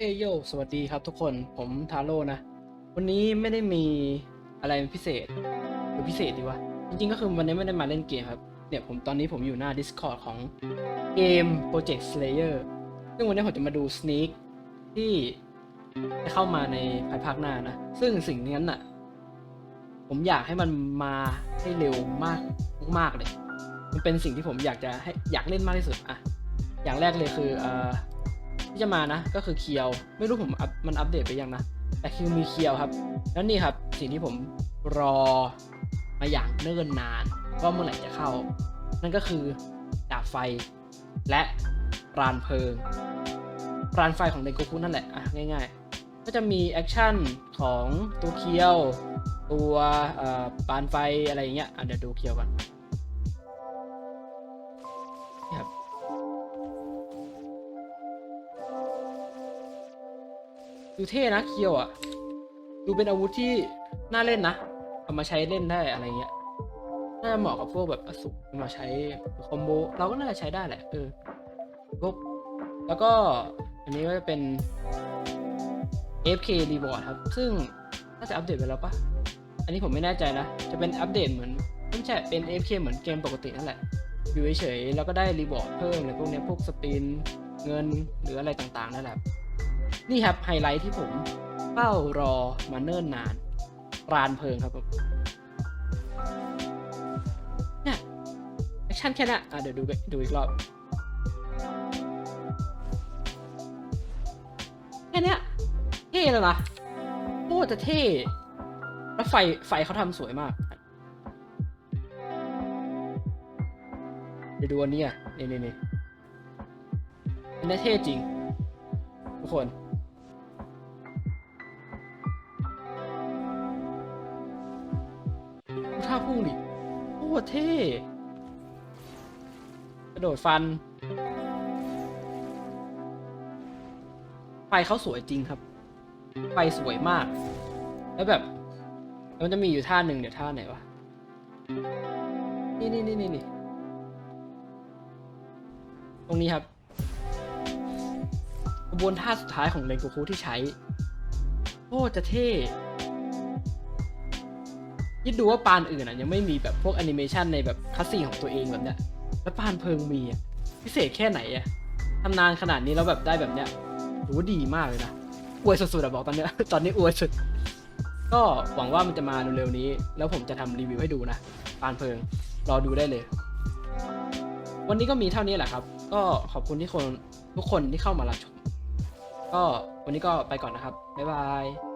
เอยโย สวัสดีครับทุกคน ผมทาโร่นะ วันนี้ไม่ได้มีอะไรพิเศษ หรือพิเศษดีวะ จริงๆ ก็คือวันนี้ไม่ได้มาเล่นเกมครับ เนี่ยผมตอนนี้ผมอยู่หน้า Discord ของเกม Project Slayer ซึ่งวันนี้ผมจะมาดู Sneak ที่จะเข้ามาในภายภาคหน้านะ ซึ่งสิ่งนั้นน่ะ ผมอยากให้มันมาให้เร็วมากมากเลย มันเป็นสิ่งที่ผมอยากจะให้อยากเล่นมากที่สุดอะอย่างแรกเลยคือเอ่อ ที่จะมานะ ก็คือเคียว ไม่รู้ผมมันอัปเดตไปยังนะ แต่คือมีเคียวครับ แล้วนี่ครับสิ่งที่ผมรอมาอย่างเนิ่นนานว่าเมื่อไหร่จะเข้า นั่นก็คือดาบไฟและปราณเพลิงปราณไฟของเดนโกคุนั่นแหละอะง่าย ๆ ก็จะมีแอคชั่นของตัวเคียว ตัวอ่อปาณไฟอะไรอย่างเงี้ยอะเดี๋ยวดูเคียวก่อน ดูเท่นะเคียวอะ ดูเป็นอาวุธที่น่าเล่นนะ เอามาใช้เล่นได้อะไรเงี้ย น่าจะเหมาะกับพวกแบบอสุมาใช้คอมโบ เราก็น่าจะใช้ได้แหละ เออพวกแล้วก็อันนี้ก็จะเป็น FK Reward ครับ ซึ่งน่าจะอัปเดตไปแล้วปะอันนี้ผมไม่แน่ใจนะ จะเป็นอัปเดตเหมือนไม่ใช่เป็น FK เหมือนเกมปกตินั่นแหละอยู่เฉยๆแล้วก็ได้รีวอร์ดเพิ่มอะไรพวกเนี้ยพวกสปินเงินหรืออะไรต่างๆนั่นแหละ นี่ครับไฮไลท์ที่ผมเฝ้ารอมาเนิ่นนานราณเพลิงครับผมเนี่ยแอคชั่นแค่นั้นอะเดี๋ยวดูดูอีกรอบแค่นี้เท่แล้วนะโคตรจะเท่ แล้วไฟไฟเขาทำสวยมากเดี๋ยวดูอันนี้อะนี่นี่นี่นนี้เท่จริง ทุกคน พุ่งดิโอ้เท่กระโดดฟัน ไฟเขาสวยจริงครับ ไฟสวยมาก แล้วแบบมันจะมีอยู่ท่าหนึ่งเดี๋ยวท่าไหนวะ นี่นี่นี่นี่นี่ตรงนี้ครับกระบวนท่าสุดท้ายของเรนโกคุที่ใช้โคตรจะเท่ คิดดูว่าปานอื่นอะยังไม่มีแบบพวกแอนิเมชันในแบบคัสซีนของตัวเองแบบเนี้ยแล้วปานเพิงมีอะพิเศษแค่ไหนอะทำนานขนาดนี้แล้วแบบได้แบบเนี้ยถือว่าดีมากเลยนะอวยสุดๆอะบอกตอนเนี้ยตอนนี้อวยสุด ก็หวังว่ามันจะมาเร็วๆนี้ แล้วผมจะทำรีวิวให้ดูนะปานเพิงรอดูได้เลย วันนี้ก็มีเท่านี้แหละครับ ก็ขอบคุณที่คนทุกคนที่เข้ามารับชมก็วันนี้ก็ไปก่อนนะครับบ๊ายบาย